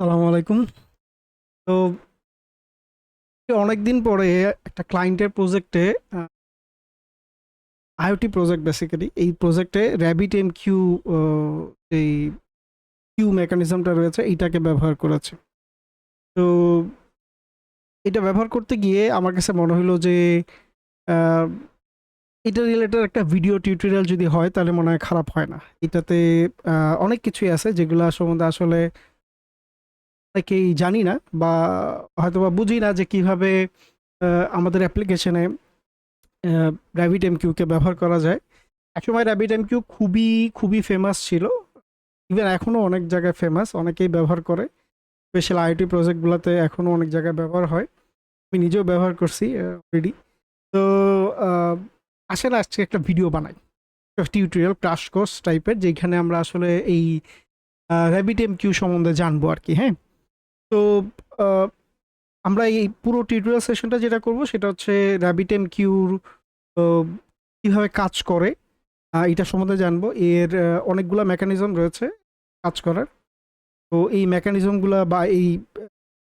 সালামু আলাইকুম। তো অনেকদিন পরে একটা ক্লায়েন্টের প্রজেক্টে আইওটি প্রজেক্ট বেসিক্যালি এই প্রজেক্টে র্যাবিট এম কিউ এই কিউ মেকানিজমটা রয়েছে, এইটাকে ব্যবহার করেছে তো এটা ব্যবহার করতে গিয়ে আমার কাছে মনে হলো যে এটা রিলেটেড একটা ভিডিও টিউটোরিয়াল যদি হয়, তাহলে মনে হয় খারাপ হয় না। এটাতে অনেক কিছুই আছে যেগুলো সম্বন্ধে আসলে অনেকেই জানি না বা হয়তো বা বুঝি না যে কীভাবে আমাদের অ্যাপ্লিকেশনে র্যাবিট এম কিউকে ব্যবহার করা যায়। একসময় র্যাবিট এম কিউ খুবই খুবই ফেমাস ছিল। ইভেন এখনও অনেক জায়গায় ফেমাস অনেকেই ব্যবহার করে। স্পেশাল আইটি প্রজেক্টগুলোতে এখনও অনেক জায়গায় ব্যবহার হয়। আমি নিজেও ব্যবহার করছি অলরেডি তো আসেন, আজকে একটা ভিডিও বানাই। টিউটোরিয়াল ক্রাশ কোর্স টাইপের যেখানে আমরা আসলে এই র্যাবিট এম কিউ সম্বন্ধে জানব আর কি হ্যাঁ? তো আমরা এই পুরো টিউটোরিয়াল সেশনটা যেটা করব, সেটা হচ্ছে র্যাবিট এম কিউর কীভাবে কাজ করে এটা সম্বন্ধে জানব। এর অনেকগুলা মেকানিজম রয়েছে কাজ করার। তো এই মেকানিজমগুলা বা এই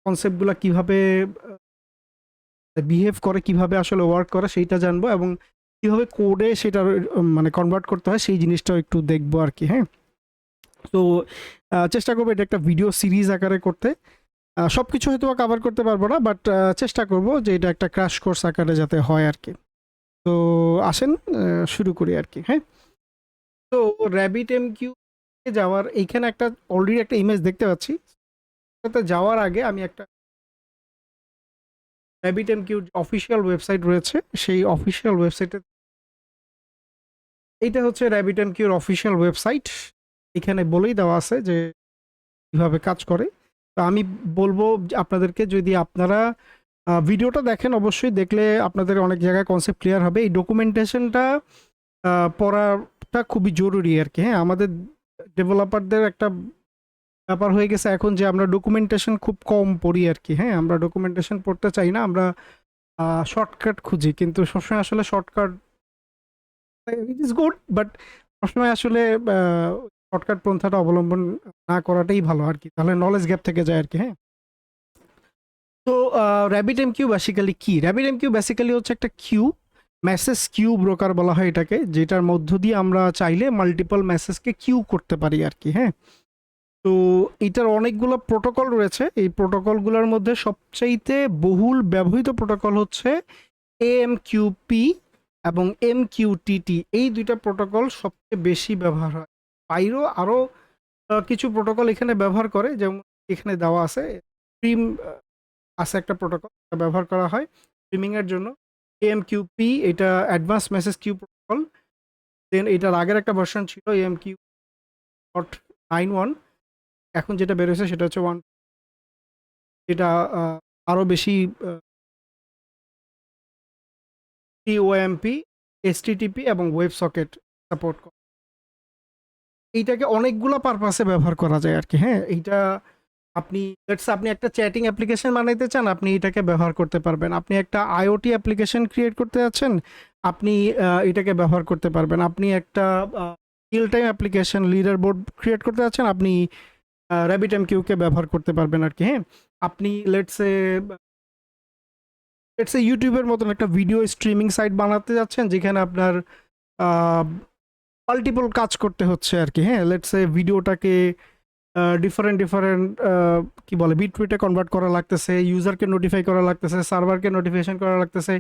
কনসেপ্টগুলা কীভাবে বিহেভ করে কীভাবে আসলে ওয়ার্ক করে সেইটা জানব এবং কীভাবে কোডে সেটা মানে কনভার্ট করতে হয় সেই জিনিসটাও একটু দেখব আর কি হ্যাঁ? তো চেষ্টা করব এটা একটা ভিডিও সিরিজ আকারে করতে। সব কিছু হয়তো কভার করতে পারব না বাট চেষ্টা করব যে এটা একটা ক্র্যাশ কোর্স আকারে যাতে হয় আর কি। তো, আসেন শুরু করি আর কি হ্যাঁ? তো র্যাবিট এম কিউ যাওয়ার, এইখানে একটা অলরেডি একটা ইমেজ দেখতে পাচ্ছি। যাওয়ার আগে আমি একটা rabbit M Q official website রয়েছে। সেই অফিসিয়াল ওয়েবসাইটে এইটা হচ্ছে র্যাবিট এম কিউর অফিসিয়াল ওয়েবসাইট এখানে বলেই দেওয়া আছে যে কীভাবে কাজ করে। তো আমি বলব আপনাদেরকে যদি আপনারা ভিডিওটা দেখেন, অবশ্যই দেখলে আপনাদের অনেক জায়গায় কনসেপ্ট ক্লিয়ার হবে। এই ডকুমেন্টেশনটা পড়াটা খুবই জরুরি আর কি। হ্যাঁ আমাদের ডেভেলপারদের একটা ব্যাপার হয়ে গেছে এখন যে আমরা ডকুমেন্টেশন খুব কম পড়ি আর কি হ্যাঁ? আমরা ডকুমেন্টেশন পড়তে চাই না, আমরা শর্টকাট খুঁজি। কিন্তু সবসময় আসলে shortcut it is good but সবসময় আসলে শর্টকাট পন্থাটা অবলম্বন না করাটাই ভালো আর কি। তাহলে নলেজ গ্যাপ থেকে যায় আর কি হ্যাঁ? তো র্যাবিট এম কিউ বেসিক্যালি কি? র্যাবিট এম কিউ বেসিক্যালি হচ্ছে একটা কিউ মেসেজ কিউ ব্রোকার বলা হয় এটাকে, যেটার মধ্য দিয়ে আমরা চাইলে মাল্টিপল মেসেজকে কিউ করতে পারি আর কি হ্যাঁ? তো এটার অনেকগুলো প্রোটোকল রয়েছে। এই প্রোটোকলগুলোর মধ্যে সবচাইতে বহুল ব্যবহৃত প্রোটোকল হচ্ছে এম কিউপি এবং এম কিউটিটি এই দুইটা প্রোটোকল সবচেয়ে বেশি ব্যবহার হয়। বাইরেও আরও কিছু প্রোটোকল এখানে ব্যবহার করে, যেমন এখানে দেওয়া আছে, স্ট্রিম আছে একটা প্রোটোকল ব্যবহার করা হয় স্ট্রিমিংয়ের জন্য। এম কিউপি এটা advance message Q protocol. Then এটার আগের একটা ভার্সন ছিল M Q dot nine one এখন যেটা বেরোছে সেটা হচ্ছে ওয়ান আহ, আরও বেশি টিওএমপি এসটিটিপি এবং ওয়েব সকেট সাপোর্ট করে। এইটাকে অনেকগুলো পারপাসে ব্যবহার করা যায় আর কি হ্যাঁ? এইটা আপনি লেটস আপনি একটা চ্যাটিং অ্যাপ্লিকেশন বানাইতে চান আপনি এটাকে ব্যবহার করতে পারবেন। আপনি একটা আইওটি অ্যাপ্লিকেশন ক্রিয়েট করতে যাচ্ছেন আপনি এটাকে ব্যবহার করতে পারবেন। আপনি একটা real time application leader board create করতে যাচ্ছেন আপনি র্যাবিট এম কিউকে ব্যবহার করতে পারবেন আর কি হ্যাঁ? আপনি লেটসে লেটসে ইউটিউবের মতন একটা ভিডিও স্ট্রিমিং সাইট বানাতে যাচ্ছেন, যেখানে আপনার মাল্টিপল কাজ করতে হচ্ছে আর কি হ্যাঁ? লেটসে ভিডিওটাকে ডিফারেন্ট ডিফারেন্ট কি বলে বিটুইটে কনভার্ট করা লাগতেছে ইউজারকে নোটিফাই করা লাগতেছে সার্ভারকে নোটিফিকেশন করা লাগতেছে।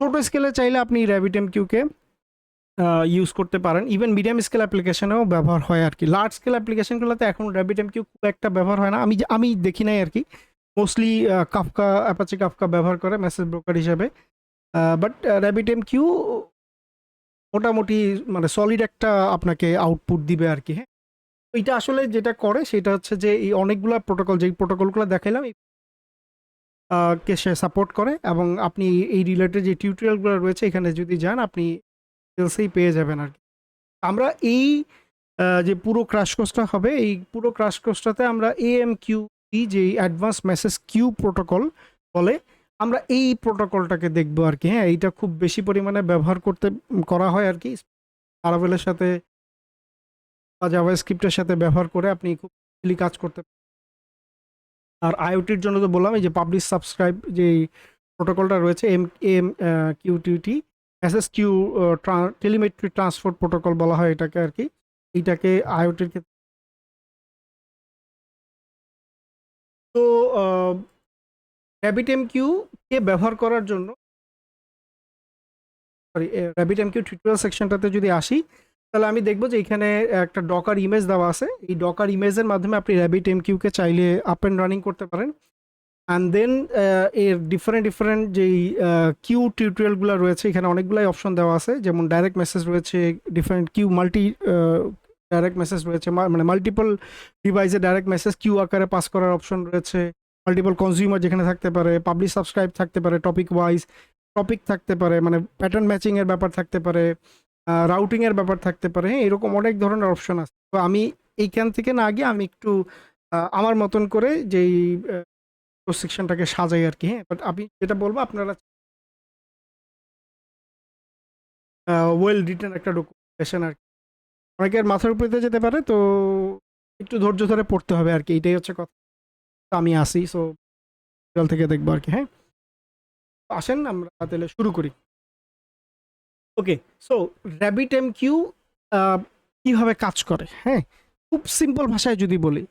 ছোটো স্কেলে চাইলে আপনি র্যাবিট এম কিউকে ইউজ করতে পারেন। ইভেন মিডিয়াম স্কেল অ্যাপ্লিকেশনেও ব্যবহার হয় আর কি। লার্জ স্কেল অ্যাপ্লিকেশনগুলোতে এখন র্যাবিট এম কিউ খুব একটা ব্যবহার হয় না। আমি আমি দেখি নাই আর কি। মোস্টলি কাফকা অ্যাপাচি কাফকা ব্যবহার করে মেসেজ ব্রোকার হিসাবে। বাট র্যাবিট এম কিউ মোটামুটি মানে সলিড একটা আপনাকে আউটপুট দিবে আর কি হ্যাঁ? এটা আসলে যেটা করে সেটা হচ্ছে যে এই অনেকগুলো প্রোটোকল যেই প্রোটোকলগুলো দেখাইলাম কে সে সাপোর্ট করে এবং আপনি এই রিলেটেড যে টিউটোরিয়ালগুলো রয়েছে, এখানে যদি যান, আপনি ডিটেলসেই পেয়ে যাবেন আর কি। আমরা এই যে পুরো ক্রাশ কোর্সটা হবে, এই পুরো ক্রাশ কোর্সটাতে আমরা এএম কিউ যে অ্যাডভান্স মেসেজ কিউ প্রোটোকল বলে, আমরা এই প্রোটোকলটাকে দেখব আর কি। হ্যাঁ এইটা খুব বেশি পরিমাণে ব্যবহার করতে করা হয় আর কি। আরাভেলের সাথে বা জাভা স্ক্রিপ্টের সাথে ব্যবহার করে আপনি খুব easily কাজ করতে। আর আইওটির জন্য তো বললাম এই যে পাবলিশ সাবস্ক্রাইব যে প্রোটোকলটা রয়েছে M M QTT S S Q telemetry transport protocol বলা হয় এটাকে আর কি। এইটাকে আইওটির ক্ষেত্রে তো র্যাবিট এম কিউ কে ব্যবহার করার জন্য sorry rabbit M Q tutorial সেকশনটাতে যদি আসি, তাহলে আমি দেখব যে এখানে একটা ডকার ইমেজ দেওয়া আছে। এই ডকার ইমেজের মাধ্যমে আপনি র্যাবিট এম কিউকে চাইলে আপ অ্যান্ড রানিং করতে পারেন। অ্যান্ড দেন এর ডিফারেন্ট ডিফারেন্ট যেই কিউ টিউটোরিয়ালগুলো রয়েছে, এখানে অনেকগুলাই অপশন দেওয়া আছে। যেমন ডাইরেক্ট মেসেজ রয়েছে different Q multi direct message রয়েছে মানে মাল্টিপল ডিভাইসে ডাইরেক্ট মেসেজ কিউ আকারে পাস করার অপশন রয়েছে। মাল্টিপল কনজিউমার যেখানে থাকতে পারে পাবলিক সাবস্ক্রাইব থাকতে পারে টপিক ওয়াইজ টপিক থাকতে পারে মানে প্যাটার্ন ম্যাচিংয়ের ব্যাপার থাকতে পারে রাউটিংয়ের ব্যাপার থাকতে পারে হ্যাঁ এরকম অনেক ধরনের অপশন আছে। তো আমি এইখান থেকে না গিয়ে আমি একটু আমার মতন করে যেই সেকশনটাকে সাজাই আর কি হ্যাঁ। বাট আমি যেটা বলব, আপনারা ওয়েল রিটেন একটা ডকুমেন্টেশন আর কি। অনেকের মাথার উপরে যেতে পারে, তো একটু ধৈর্য ধরে পড়তে হবে আর কি, এটাই হচ্ছে কথা। আমি আসি সো জল থেকে দেখব আর কি হ্যাঁ। আসেন, আমরা তাহলে শুরু করি। Okay so rabbit M Q কীভাবে কাজ করে হ্যাঁ। খুব সিম্পল ভাষায় যদি বলি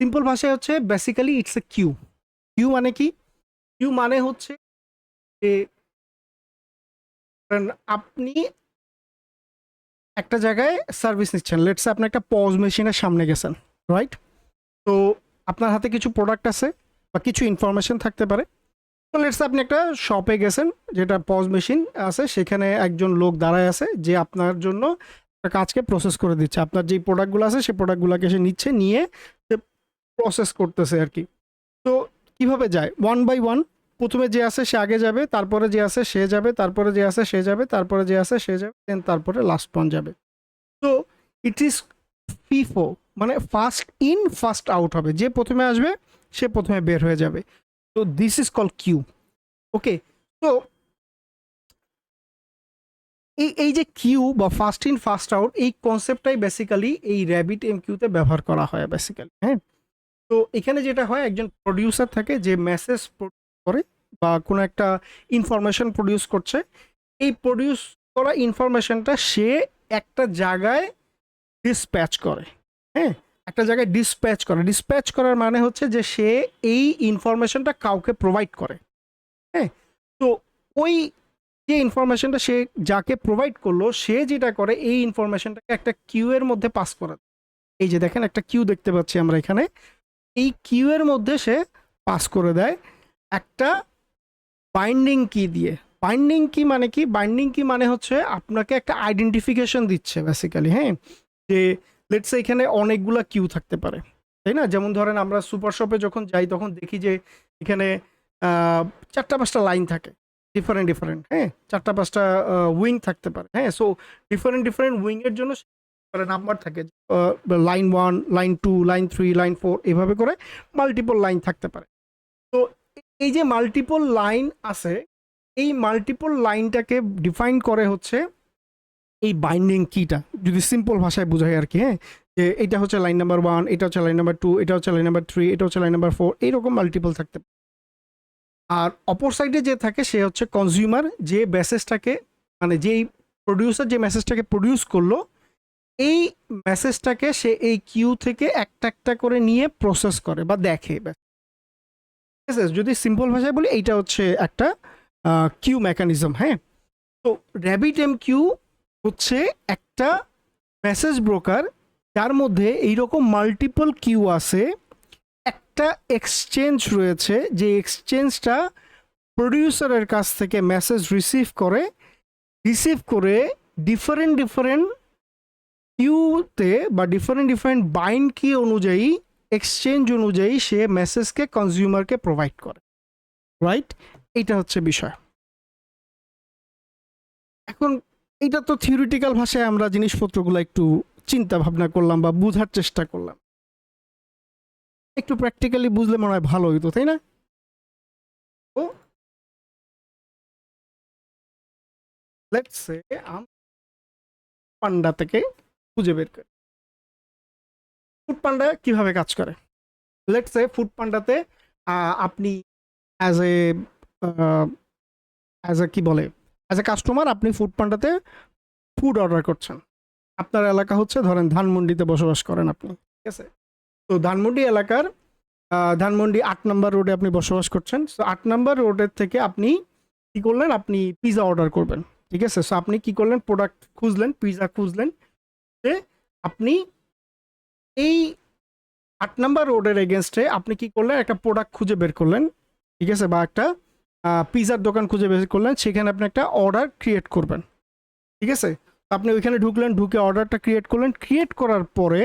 সিম্পল ভাষায় হচ্ছে basically it's a Q Q মানে কি? কিউ মানে হচ্ছে যে আপনি একটা জায়গায় সার্ভিস নিচ্ছেন। লেটসে আপনি একটা পজ মেশিনের সামনে গেছেন রাইট তো আপনার হাতে কিছু প্রোডাক্ট আছে বা কিছু ইনফরমেশন থাকতে পারে। তো লেটস আপনি একটা শপে গেছেন, যেটা পজ মেশিন আছে, সেখানে একজন লোক দাঁড়ায় আছে, যে আপনার জন্য কাজকে প্রসেস করে দিচ্ছে। আপনার যেই প্রোডাক্টগুলো আছে, সেই প্রোডাক্টগুলোকে সে নিচ্ছে, নিয়ে সে প্রসেস করতেছে আর কি। তো কীভাবে যায়? ওয়ান বাই ওয়ান প্রথমে যে আছে সে আগে যাবে, তারপরে যে আছে সে যাবে, তারপরে যে আছে সে যাবে, তারপরে যে আছে সে যাবে দেন তারপরে লাস্ট ওয়ান যাবে। তো ইট ইজ ফিফো মানে ফার্স্ট ইন ফার্স্ট আউট হবে। যে প্রথমে আসবে, সে প্রথমে বের হয়ে যাবে। তো this is call Q okay তো এই এই যে কিউ বা ফার্স্ট ইন ফার্স্ট আউট এই কনসেপ্টটাই বেসিক্যালি এই র্যাবিট এম কিউতে ব্যবহার করা হয় বেসিক্যালি হ্যাঁ? তো এখানে যেটা হয়, একজন প্রডিউসার থাকে যে মেসেজ করে বা কোনো একটা ইনফরমেশন প্রডিউস করছে। এই প্রডিউস করা ইনফরমেশনটা সে একটা জায়গায় ডিসপ্যাচ করে হ্যাঁ? একটা জায়গায় ডিসপ্যাচ করে। ডিসপ্যাচ করার মানে হচ্ছে যে সে এই ইনফরমেশনটা কাউকে প্রোভাইড করে হ্যাঁ? তো ওই যে ইনফরমেশনটা সে যাকে প্রোভাইড করল, সে যেটা করে, এই ইনফরমেশনটাকে একটা কিউ এর মধ্যে পাস করে। এই যে দেখেন, একটা কিউ দেখতে পাচ্ছি আমরা এখানে। এই কিউ এর মধ্যে সে পাস করে দেয়। একটা বাইন্ডিং কি দিয়ে। বাইন্ডিং কি মানে কি? বাইন্ডিং কি মানে হচ্ছে আপনাকে একটা আইডেন্টিফিকেশন দিচ্ছে বেসিক্যালি হ্যাঁ? যে লেটস এখানে অনেকগুলা কিউ থাকতে পারে, তাই না? যেমন ধরেন আমরা সুপার শপে যখন যাই, তখন দেখি যে এখানে চারটা পাঁচটা লাইন থাকে। ডিফারেন্ট ডিফারেন্ট হ্যাঁ? চারটা পাঁচটা উইং থাকতে পারে হ্যাঁ? সো ডিফারেন্ট ডিফারেন্ট উইংয়ের জন্য নাম্বার থাকে line one line two line three line four এভাবে করে মাল্টিপল লাইন থাকতে পারে। তো এই যে মাল্টিপল লাইন আছে, এই মাল্টিপল লাইনটাকে ডিফাইন করে হচ্ছে এই বাইন্ডিং কিটা যদি সিম্পল ভাষায় বোঝায় আর কি হ্যাঁ? যে এটা হচ্ছে লাইন নাম্বার ওয়ান এটা হচ্ছে লাইন নাম্বার টু এটা হচ্ছে লাইন নাম্বার থ্রি এটা হচ্ছে লাইন নাম্বার ফোর এইরকম মাল্টিপল থাকতে পারে। আর অপর সাইডে যে থাকে, সে হচ্ছে কনজিউমার যে মেসেজটাকে মানে যেই প্রডিউসার যে মেসেজটাকে প্রডিউস করল এই মেসেজটাকে সে এই কিউ থেকে একটা একটা করে নিয়ে প্রসেস করে বা দেখে যদি সিম্পল ভাষায় বলি, এইটা হচ্ছে একটা কিউ মেকানিজম হ্যাঁ? তো র্যাবিট এম কিউ হচ্ছে একটা মেসেজ ব্রোকার যার মধ্যে এইরকম মাল্টিপল কিউ আছে, একটা এক্সচেঞ্জ রয়েছে, যে এক্সচেঞ্জটা প্রডিউসারের কাছ থেকে মেসেজ রিসিভ করে রিসিভ করে ডিফারেন্ট ডিফারেন্ট কিউতে বা ডিফারেন্ট ডিফারেন্ট বাইন্ড কি অনুযায়ী এক্সচেঞ্জ অনুযায়ী সে মেসেজকে কনজিউমারকে প্রোভাইড করে রাইট এটা হচ্ছে বিষয়। এখন এটা তো থিওরিটিক্যাল ভাষায় আমরা জিনিসপত্রগুলো একটু চিন্তা ভাবনা করলাম বা বোঝার চেষ্টা করলাম। একটু প্র্যাকটিক্যালি বুঝলে মনে হয় ভালো হইতো, তাই না? ও লেটস সে পান্ডা থেকে খুঁজে বের করে। ফুড পান্ডা কীভাবে কাজ করে? লেটস সে ফুড পান্ডাতে আপনি অ্যাজ এ অ্যাজ এ কি বলে? অ্যাজ এ কাস্টমার আপনি ফুড পান্ডাতে ফুড অর্ডার করছেন। আপনার এলাকা হচ্ছে ধরেন ধানমন্ডিতে বসবাস করেন আপনি, ঠিক আছে? তো ধানমন্ডি এলাকার ধানমন্ডি আট নম্বর রোডে আপনি বসবাস করছেন। সো আট নম্বর রোডের থেকে আপনি কি করলেন? আপনি পিৎজা অর্ডার করবেন, ঠিক আছে? সো আপনি কি করলেন? প্রোডাক্ট খুঁজলেন পিৎজা খুঁজলেন যে আপনি এই আট নম্বর রোডের এগেনস্টে আপনি কি করলেন? একটা প্রোডাক্ট খুঁজে বের করলেন, ঠিক আছে? বা একটা পিৎজার দোকান খুঁজে বের করলেন, সেখানে আপনি একটা অর্ডার ক্রিয়েট করবেন, ঠিক আছে? আপনি ওইখানে ঢুকলেন, ঢুকে অর্ডারটা ক্রিয়েট করলেন। ক্রিয়েট করার পরে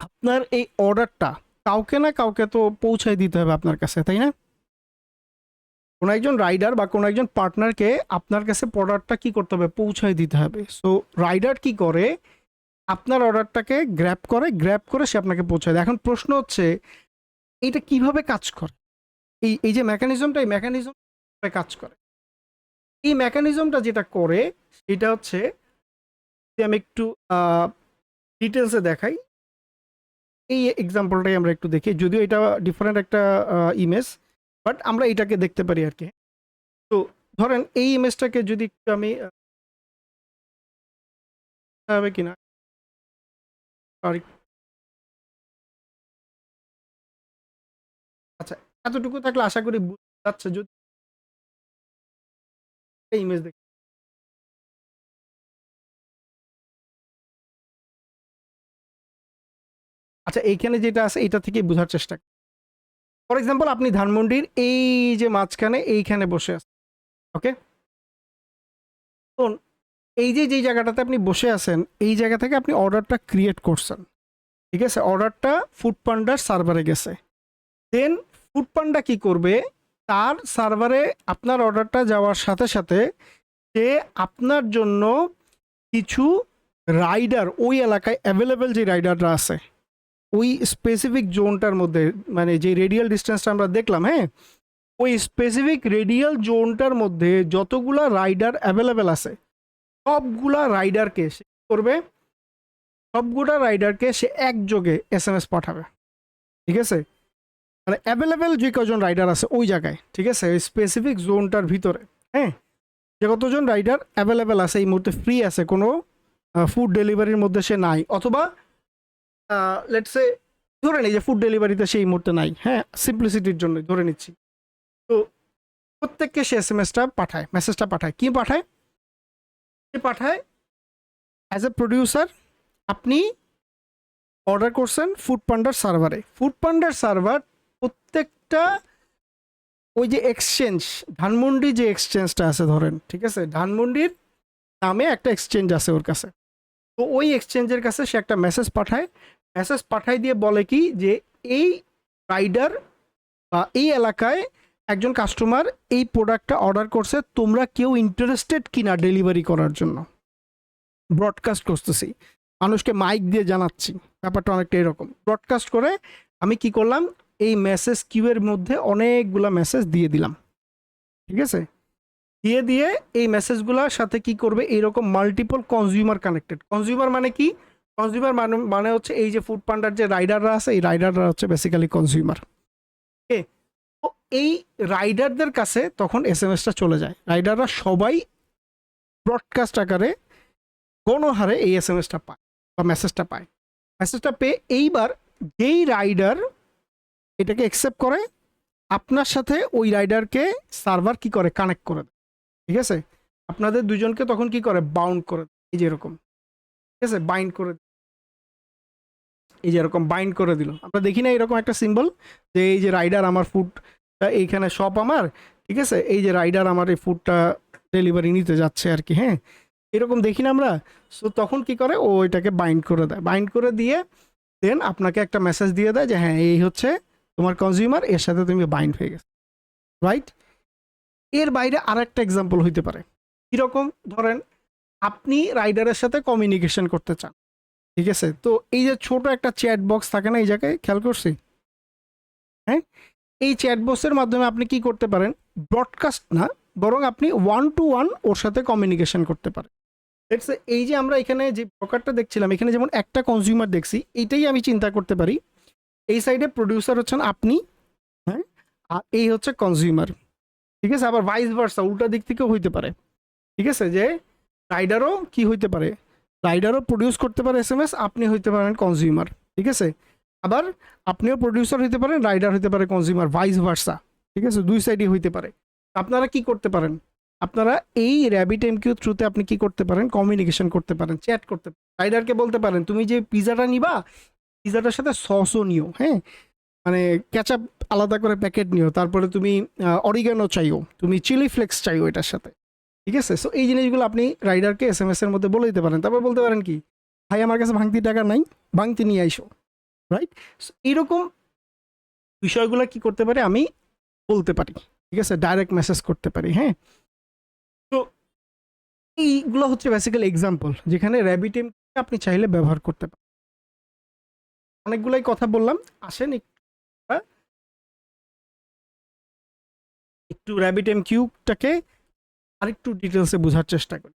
আপনার এই অর্ডারটা কাউকে না কাউকে তো পৌঁছায় দিতে হবে আপনার কাছে, তাই না? কোনো একজন রাইডার বা কোনো একজন পার্টনারকে আপনার কাছে প্রোডাক্টটা কি করতে হবে? পৌঁছায় দিতে হবে। সো রাইডার কি করে? আপনার অর্ডারটাকে গ্র্যাপ করে গ্র্যাপ করে সে আপনাকে পৌঁছায় দেয়। এখন প্রশ্ন হচ্ছে এইটা কীভাবে কাজ করে? এই এই যে মেকানিজমটা এই মেকানিজম কাজ করে? এই মেকানিজমটা যেটা করে, সেটা হচ্ছে আমি একটু ডিটেলসে দেখাই। এই এক্সাম্পলটাই আমরা একটু দেখি। যদিও এটা ডিফারেন্ট একটা ইমেজ বাট আমরা এটাকে দেখতে পারি আর কি। তো ধরেন এই ইমেজটাকে যদি একটু আমি হবে কিনা? সরি আচ্ছা এতটুকু থাকলে আশা করি বুঝতে যাচ্ছে যদি ইমেজ দেখ। আচ্ছা এইখানে যেটা আছে, এটা থেকে বোঝার চেষ্টা ফর এক্সাম্পল আপনি ধানমন্ডির এই যে মাঝখানে এইখানে বসে আছেন ওকে এই যে যেই জায়গাটাতে আপনি বসে আছেন, এই জায়গা থেকে আপনি অর্ডারটা ক্রিয়েট করছেন, ঠিক আছে? অর্ডারটা ফুড পান্ডার সার্ভারে গেছে। দেন ফুড পান্ডা কী করবে? তার সার্ভারে আপনার অর্ডারটা যাওয়ার সাথে সাথে সে আপনার জন্য কিছু রাইডার ওই এলাকায় অ্যাভেলেবেল যে রাইডাররা আছে ওই স্পেসিফিক জোনটার মধ্যে মানে যে রেডিয়াল ডিস্টেন্সটা আমরা দেখলাম হ্যাঁ? ওই স্পেসিফিক রেডিয়াল জোনটার মধ্যে যতগুলা রাইডার অ্যাভেলেবেল আছে, সবগুলা রাইডারকে সে করবে? সবগুলা রাইডারকে সে একযোগে এস এম এস পাঠাবে। ঠিক আছে? মানে অ্যাভেলেবেল যে কজন রাইডার আছে ওই জায়গায়, ঠিক আছে? ওই স্পেসিফিক জোনটার ভিতরে হ্যাঁ? যে কতজন রাইডার অ্যাভেলেবেল আছে, এই মুহূর্তে ফ্রি আছে, কোনো ফুড ডেলিভারির মধ্যে সে নাই, অথবা লেটসে ধরে নিই যে ফুড ডেলিভারিতে সেই মুহূর্তে নাই। হ্যাঁ সিম্পলিসিটির জন্য ধরে নিচ্ছি। তো প্রত্যেককে সে এস এম এসটা পাঠায় মেসেজটা পাঠায়। কি পাঠায়? সে পাঠায় অ্যাজ এ প্রডিউসার আপনি অর্ডার করছেন ফুড পান্ডার সার্ভারে ফুড পান্ডার সার্ভার প্রত্যেকটা ওই যে এক্সচেঞ্জ ধানমন্ডি যে এক্সচেঞ্জটা আছে ধরেন, ঠিক আছে? ধানমন্ডির নামে একটা এক্সচেঞ্জ আছে ওর কাছে। তো ওই এক্সচেঞ্জের কাছে সে একটা মেসেজ পাঠায় মেসেজ পাঠাই দিয়ে বলে কি যে এই রাইডার বা এই এলাকায় একজন কাস্টমার এই প্রোডাক্টটা অর্ডার করছে, তোমরা কেউ ইন্টারেস্টেড কিনা ডেলিভারি করার জন্য। ব্রডকাস্ট করতেছি। মানুষকে মাইক দিয়ে জানাচ্ছি। ব্যাপারটা অনেকটা এরকম। ব্রডকাস্ট করে আমি কি করলাম, এই মেসেজ কিউয়ের মধ্যে অনেকগুলা মেসেজ দিয়ে দিলাম। ঠিক আছে? দিয়ে দিয়ে এই মেসেজগুলোর সাথে কি করবে এইরকম মাল্টিপল কনজিউমার কানেক্টেড কনজিউমার মানে কি? কনজিউমার মানে মানে হচ্ছে এই যে ফুড পান্ডার যে রাইডাররা আছে এই রাইডাররা হচ্ছে বেসিক্যালি কনজিউমার ওকে তো এই রাইডারদের কাছে তখন এস এম এসটা চলে যায়। রাইডাররা সবাই ব্রডকাস্ট আকারে গণহারে এই এস এম এসটা পায় বা মেসেজটা পায়। মেসেজটা পেয়ে এইবার যেই রাইডার এটাকে অ্যাকসেপ্ট করে আপনার সাথে ওই রাইডারকে সার্ভার কি করে? কানেক্ট করে দেয়। ঠিক আছে? আপনাদের দুজনকে তখন কি করে? বাউন্ড করে দেয়, এই যে এরকম। ঠিক আছে? বাইন্ড করে। এই যে এরকম বাইন্ড করে দিল। আমরা দেখি না এরকম একটা সিম্বল যে এই যে রাইডার আমার ফুডটা এইখানে সব আমার, ঠিক আছে? এই যে রাইডার আমার এই ফুডটা ডেলিভারি নিতে যাচ্ছে আর কি হ্যাঁ? এরকম দেখি না আমরা? সো তখন কি করে? ও এটাকে বাইন্ড করে দেয়। বাইন্ড করে দিয়ে দেন আপনাকে একটা মেসেজ দিয়ে দেয় যে হ্যাঁ এই হচ্ছে তোমার কনজিউমার এর সাথে তুমি বাইন্ড হয়ে গেছে। রাইট এর বাইরে আর একটা এক্সাম্পল হইতে পারে। কীরকম? ধরেন, আপনি রাইডারের সাথে কমিউনিকেশন করতে চান। ঠিক আছে? তো এই যে ছোট একটা চ্যাট বক্স থাকে না এই জায়গায়, খেয়াল করছি? হ্যাঁ? এই চ্যাট বক্সের মাধ্যমে আপনি কি করতে পারেন? ব্রডকাস্ট না, বরং আপনি ওয়ান টু ওয়ান ওর সাথে কমিউনিকেশন করতে পারেন। Say এই যে আমরা এখানে যে ব্রোকারটা দেখছিলাম, এখানে যেমন একটা কনজিউমার দেখছি এইটাই আমি চিন্তা করতে পারি। এই সাইডে প্রডিউসার হচ্ছেন আপনি হ্যাঁ? আর এই হচ্ছে কনজিউমার ঠিক আছে? আবার ভাইস ভার্সা উল্টা দিক থেকেও হইতে পারে। ঠিক আছে? যে রাইডারও কি হইতে পারে? রাইডারও প্রডিউস করতে পারে এস এম এস আপনি হইতে পারেন কনজিউমার ঠিক আছে? আবার আপনিও প্রডিউসার হইতে পারেন, রাইডার হইতে পারে কনজিউমার ভাইস ভার্সা ঠিক আছে? দুই সাইডই হইতে পারে। আপনারা কি করতে পারেন? আপনারা এই র্যাবিট এমকিউ থ্রুতে আপনি কি করতে পারেন? কমিউনিকেশন করতে পারেন চ্যাট করতে পারেন। রাইডারকে বলতে পারেন, তুমি যে পিজাটা নিবা, পিজাটার সাথে সসও নিও হ্যাঁ? মানে ক্যাচআপ আলাদা করে প্যাকেট নিও, তারপরে তুমি অরিগানো চাইও, তুমি চিলি ফ্লেক্স চাইও এটার সাথে। ঠিক আছে? সো এই জিনিসগুলো আপনি রাইডারকে এস এম এস এর মধ্যে বলে দিতে পারেন। তারপর বলতে পারেন কি, ভাই, আমার কাছে ভাঙতি টাকা নাই, ভাঙতি নিয়ে আইসো। রাইট এইরকম বিষয়গুলো কি করতে পারে? আমি বলতে পারি। ঠিক আছে? ডাইরেক্ট মেসেজ করতে পারি হ্যাঁ? তো এইগুলো হচ্ছে বেসিক্যালি এক্সাম্পল যেখানে র্যাবিটেম আপনি চাইলে ব্যবহার করতে পারেন। অনেকগুলাই কথা বললাম, আসেন একটু আমরা একটু র্যাবিট এম কিউটাকে আরেকটু ডিটেলসে বোঝার চেষ্টা করি।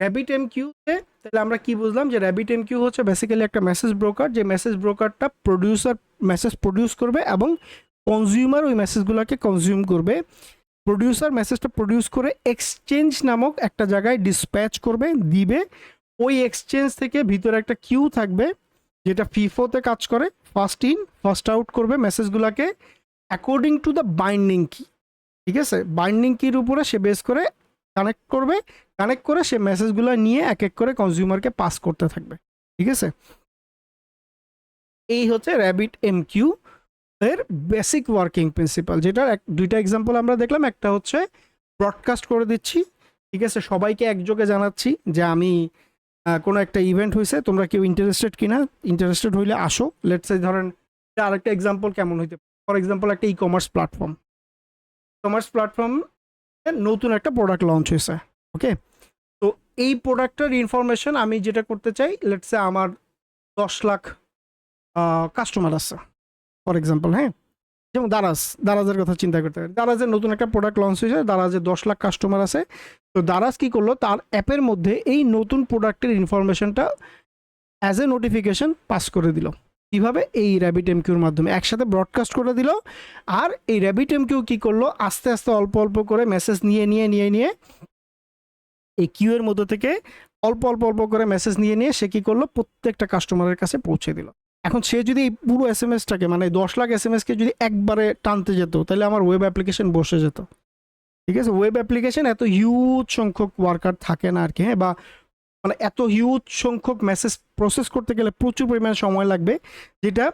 র্যাবিট এম কিউতে তাহলে আমরা কি বুঝলাম যে র্যাবিট এম কিউ হচ্ছে বেসিক্যালি একটা মেসেজ ব্রোকার যে মেসেজ ব্রোকারটা প্রডিউসার মেসেজ প্রডিউস করবে এবং কনজিউমার ওই মেসেজগুলোকে কনজিউম করবে। প্রডিউসার মেসেজটা প্রডিউস করে এক্সচেঞ্জ নামক একটা জায়গায় ডিসপ্যাচ করবে, দিবে। ওই এক্সচেঞ্জ থেকে ভিতরে একটা কিউ থাকবে, যেটা ফিফোতে কাজ করে ফার্স্ট ইন ফার্স্ট আউট করবে মেসেজগুলোকে according to the binding key ঠিক আছে? বাইন্ডিং কির উপরে সে বেস করে কানেক্ট করবে। কানেক্ট করে সে মেসেজগুলো নিয়ে এক এক করে কনজিউমারকে পাস করতে থাকবে। ঠিক আছে? এই হচ্ছে র্যাবিট এম কিউ এর বেসিক ওয়ার্কিং প্রিন্সিপাল যেটার এক, দুইটা এক্সাম্পল আমরা দেখলাম। একটা হচ্ছে ব্রডকাস্ট করে দিচ্ছি। ঠিক আছে? সবাইকে একযোগে জানাচ্ছি যে আমি কোনো একটা ইভেন্ট হয়েছে তোমরা কেউ ইন্টারেস্টেড কিনা? ইন্টারেস্টেড হইলে আসো। লেটস ধরেন, আরেকটা এক্সাম্পল কেমন হইতে ফর এক্সাম্পল একটা e commerce platform commerce platform নতুন একটা প্রোডাক্ট লঞ্চ হয়েছে ওকে তো এই প্রোডাক্টের ইনফরমেশন আমি যেটা করতে চাই লেটসে আমার দশ লাখ কাস্টমার আছে ফর এক্সাম্পল হ্যাঁ? যেমন দারাজ, দারাজের কথা চিন্তা করতে পারি দারাজের নতুন একটা প্রোডাক্ট লঞ্চ হয়েছে দারাজের দশ লাখ কাস্টমার আছে। তো দারাজ কী করল? তার অ্যাপের মধ্যে এই নতুন প্রোডাক্টের ইনফরমেশনটা অ্যাজ এ নোটিফিকেশন পাস করে দিল। কীভাবে এই র্যাবিট এমকিউর মাধ্যমে একসাথে ব্রডকাস্ট করে দিল আর এই র্যাবিট এমকিউ কী করল? আস্তে আস্তে, অল্প অল্প করে মেসেজ নিয়ে নিয়ে নিয়ে নিয়ে এই কিউয়ের মধ্যে থেকে অল্প অল্প অল্প করে মেসেজ নিয়ে নিয়ে সে কী করল? প্রত্যেকটা কাস্টমারের কাছে পৌঁছে দিল। এখন সে যদি এই পুরো এস এম এসটাকে মানে দশ লাখ এস এম এসকে যদি একবারে টানতে যেত, তাহলে আমার ওয়েব অ্যাপ্লিকেশন বসে যেত। ঠিক আছে? ওয়েব অ্যাপ্লিকেশন এত হিউজ সংখ্যক ওয়ার্কার থাকে না আর কি হ্যাঁ? বা মানে এত হিউজ সংখ্যক মেসেজ প্রসেস করতে গেলে প্রচুর পরিমাণে সময় লাগবে, যেটা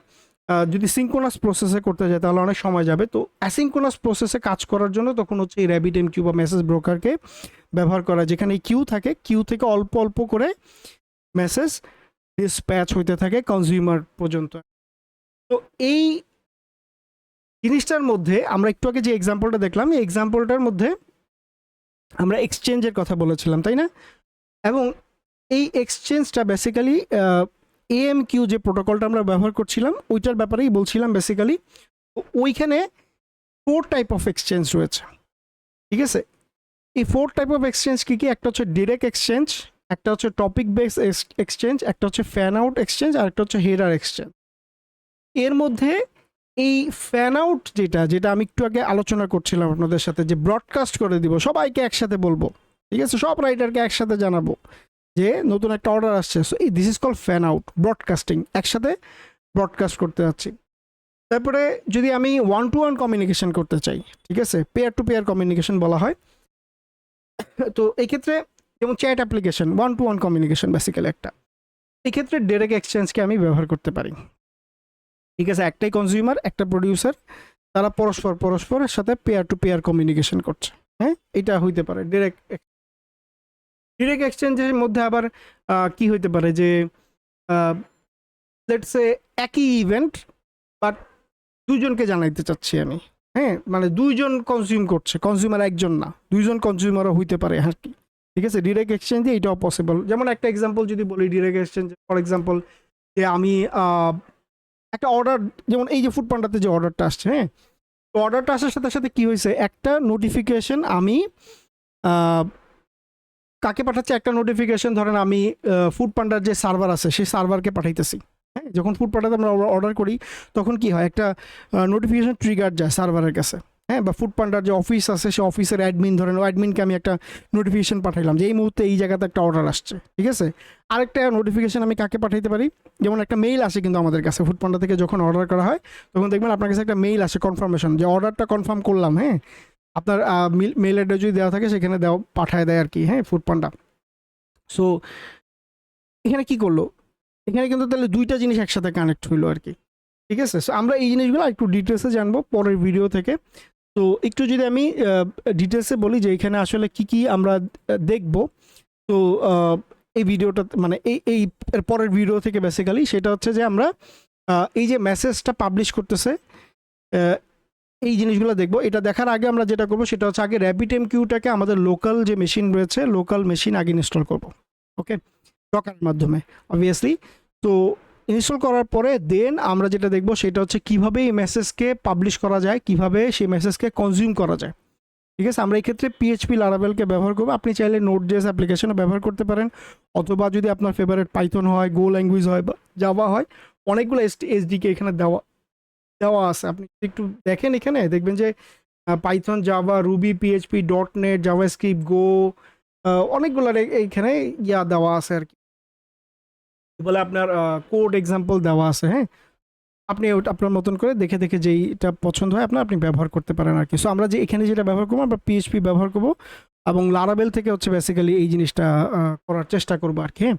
যদি সিঙ্কোনাস প্রসেসে করতে যায় তাহলে অনেক সময় যাবে। তো অ্যাসিঙ্কোনাস প্রসেসে কাজ করার জন্য তখন হচ্ছে এই র্যাবিট এম কিউ বা মেসেজ ব্রোকারকে ব্যবহার করা, যেখানে এই কিউ থাকে কিউ থেকে অল্প অল্প করে মেসেজ ডিসপ্যাচ হইতে থাকে কনজিউমার পর্যন্ত। তো এই জিনিসটার মধ্যে আমরা একটু আগে যে এক্সাম্পলটা দেখলাম, এই এক্সাম্পলটার মধ্যে আমরা এক্সচেঞ্জের কথা বলেছিলাম, তাই না? এবং এই এক্সচেঞ্জটা বেসিক্যালি এএম কিউ যে প্রোটোকলটা আমরা ব্যবহার করছিলাম, ওইটার ব্যাপারেই বলছিলাম বেসিক্যালি ওইখানে ফোর টাইপ অফ এক্সচেঞ্জ রয়েছে। ঠিক আছে? এই ফোর টাইপ অফ এক্সচেঞ্জ কী কী? একটা হচ্ছে ডিরেক্ট এক্সচেঞ্জ একটা হচ্ছে টপিক বেস এক্সচেঞ্জ একটা হচ্ছে ফ্যান আউট এক্সচেঞ্জ আর একটা হচ্ছে হেডার এক্সচেঞ্জ এর মধ্যে এই ফ্যান আউট যেটা যেটা আমি একটু আগে আলোচনা করছিলাম আপনাদের সাথে, যে ব্রডকাস্ট করে দিব, সবাইকে একসাথে বলব। ঠিক আছে? সব রাইটারকে একসাথে জানাব। যে নতুন একটা অর্ডার আসছে। সো এই this is call fan out broadcasting একসাথে ব্রডকাস্ট করতে যাচ্ছি। তারপরে যদি আমি ওয়ান টু ওয়ান কমিউনিকেশন করতে চাই, ঠিক আছে? পেয়ার টু পেয়ার কমিউনিকেশন বলা হয়। তো, এই ক্ষেত্রে যেমন chat application one to one communication basically একটা। এই ক্ষেত্রে ডেরেক্ট এক্সচেঞ্জকে আমি ব্যবহার করতে পারি। ঠিক আছে? একটাই কনজিউমার একটা প্রডিউসার তারা পরস্পর, পরস্পরের সাথে পেয়ার টু পেয়ার কমিউনিকেশন করছে। হ্যাঁ? এটা হইতে পারে। ডিরেক্ট ডিরেক্ট এক্সচেঞ্জের মধ্যে আবার কি হইতে পারে যে লেটসে একই ইভেন্ট বাট দুজনকে জানাইতে চাচ্ছি আমি। হ্যাঁ? মানে দুইজন কনজিউম করছে কনজিউমার একজন না, দুইজন কনজিউমারও হইতে পারে আর কি। ঠিক আছে? ডিরেক্ট এক্সচেঞ্জে এটাও পসিবল যেমন একটা এক্সাম্পল যদি বলি ডিরেক্ট এক্সচেঞ্জ ফর এক্সাম্পল যে আমি একটা অর্ডার যেমন এই যে ফুড পান্ডাতে যে অর্ডারটা আসছে হ্যাঁ? তো অর্ডারটা আসার সাথে সাথে কি হয়েছে একটা নোটিফিকেশন আমি কাকে পাঠাচ্ছে? একটা নোটিফিকেশন ধরেন আমি ফুড পান্ডার যে সার্ভার আছে, সেই সার্ভারকে পাঠাইতেছি। হ্যাঁ যখন ফুড পান্ডাতে আমরা অর্ডার করি, তখন কি হয়? একটা নোটিফিকেশন ট্রিগার যায় সার্ভারের কাছে। হ্যাঁ বা ফুড পান্ডার যে অফিস আছে, সে অফিসের অ্যাডমিন ধরেন ও অ্যাডমিনকে আমি একটা নোটিফিকেশন পাঠাইলাম যে এই মুহূর্তে এই জায়গাতে একটা অর্ডার আসছে। ঠিক আছে? আরেকটা নোটিফিকেশন আমি কাকে পাঠাইতে পারি? যেমন একটা মেইল আসে কিন্তু আমাদের কাছে ফুড পান্ডা থেকে যখন অর্ডার করা হয়, তখন দেখবেন আপনার কাছে একটা মেইল আসে কনফার্মেশন যে অর্ডারটা কনফার্ম করলাম হ্যাঁ? আপনার মেল অ্যাড্রেস যদি দেওয়া থাকে, সেখানে দেওয়া, পাঠায় দেয় আর কি হ্যাঁ ফুড পান্ডা সো এখানে কি করল? এখানে কিন্তু তাহলে দুইটা জিনিস একসাথে কানেক্ট হইল আর কি, ঠিক আছে? সো আমরা এই জিনিসগুলো একটু ডিটেলসে জানব পরের ভিডিও থেকে। তো একটু যদি আমি ডিটেলসে বলি যে এখানে আসলে কি কি আমরা দেখব। তো এই ভিডিওটা মানে এই এই পরের ভিডিও থেকে বেসিক্যালি সেটা হচ্ছে যে আমরা এই যে মেসেজটা পাবলিশ করতেছে এই জিনিসগুলো দেখব। এটা দেখার আগে আমরা যেটা করব সেটা হচ্ছে আগে র্যাপিড এম কিউটাকে আমাদের লোকাল যে মেশিন রয়েছে লোকাল মেশিন আগে ইনস্টল করব। ওকে ডকারের মাধ্যমে অবভিয়াসলি তো ইনস্টল করার পরে দেন আমরা যেটা দেখব সেটা হচ্ছে কীভাবে এই মেসেজকে পাবলিশ করা যায়, কীভাবে সেই মেসেজকে কনজিউম করা যায়। ঠিক আছে? আমরা এই ক্ষেত্রে পিএইচপি লারাবেলকে ব্যবহার করব। আপনি চাইলে নোট জেস অ্যাপ্লিকেশনও ব্যবহার করতে পারেন। অথবা যদি আপনার ফেভারিট পাইথন হয় গো ল্যাঙ্গুয়েজ হয় বা জাভা হয়, অনেকগুলো এস এসডিকে এখানে দেওয়া দেওয়া আছে। আপনি একটু দেখেন এখানে, দেখবেন যে Python Java Ruby PHP dot net JavaScript Go অনেকগুলো এইখানে ইয়া দেওয়া আছে আর কি। বলে আপনার কোড এক্সাম্পল দেওয়া আছে হ্যাঁ? আপনি আপনার মতন করে দেখে দেখে যেইটা পছন্দ হয় আপনার, আপনি ব্যবহার করতে পারেন আর কি। সো আমরা যে এখানে যেটা ব্যবহার করব, আমরা পিএইচপি ব্যবহার করব এবং লারাবেল থেকে হচ্ছে বেসিক্যালি এই জিনিসটা করার চেষ্টা করব আর কি হ্যাঁ?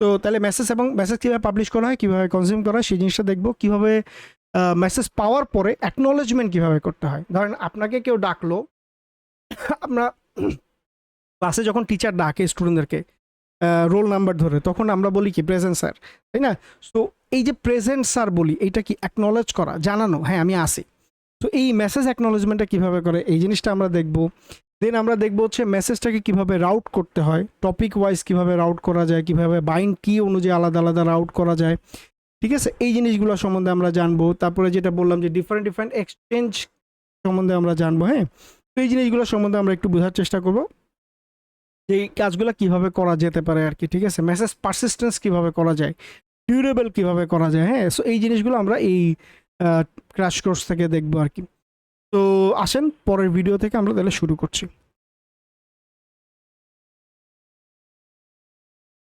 তো তাহলে মেসেজ এবং মেসেজ কীভাবে পাবলিশ করা হয়, কীভাবে কনজিউম করা হয়, সেই জিনিসটা দেখব। কীভাবে মেসেজ পাওয়ার পরে অ্যাকনোলেজমেন্ট কীভাবে করতে হয়? ধরেন আপনাকে কেউ ডাকলো, আমরা ক্লাসে যখন টিচার ডাকে স্টুডেন্টদেরকে রোল নাম্বার ধরে, তখন আমরা বলি কি প্রেজেন্ট স্যার তাই না? সো এই যে প্রেজেন্ট স্যার বলি, এইটা কি অ্যাকনোলেজ করা, জানানো? হ্যাঁ আমি আসি তো এই মেসেজ অ্যাকনোলেজমেন্টটা কীভাবে করে? এই জিনিসটা আমরা দেখব। দেন আমরা দেখব হচ্ছে মেসেজটাকে কীভাবে রাউট করতে হয় টপিক ওয়াইজ কীভাবে রাউট করা যায়, কীভাবে বাইন্ড কি অনুযায়ী আলাদা আলাদা রাউট করা যায়। ঠিক আছে? এই জিনিসগুলো সম্বন্ধে আমরা জানব। তারপরে যেটা বললাম যে ডিফারেন্ট ডিফারেন্ট এক্সচেঞ্জ সম্বন্ধে আমরা জানব হ্যাঁ? তো এই জিনিসগুলো সম্বন্ধে আমরা একটু বোঝার চেষ্টা করব। যে এই কাজগুলো কীভাবে করা যেতে পারে আর কি, ঠিক আছে? মেসেজ পারসিস্টেন্স কীভাবে করা যায়? ডিউরেবল কীভাবে করা যায় হ্যাঁ? সো এই জিনিসগুলো আমরা এই ক্র্যাশ কোর্স থেকে দেখব আর কি। তো আসেন, পরের ভিডিও থেকে আমরা তাহলে শুরু করছি।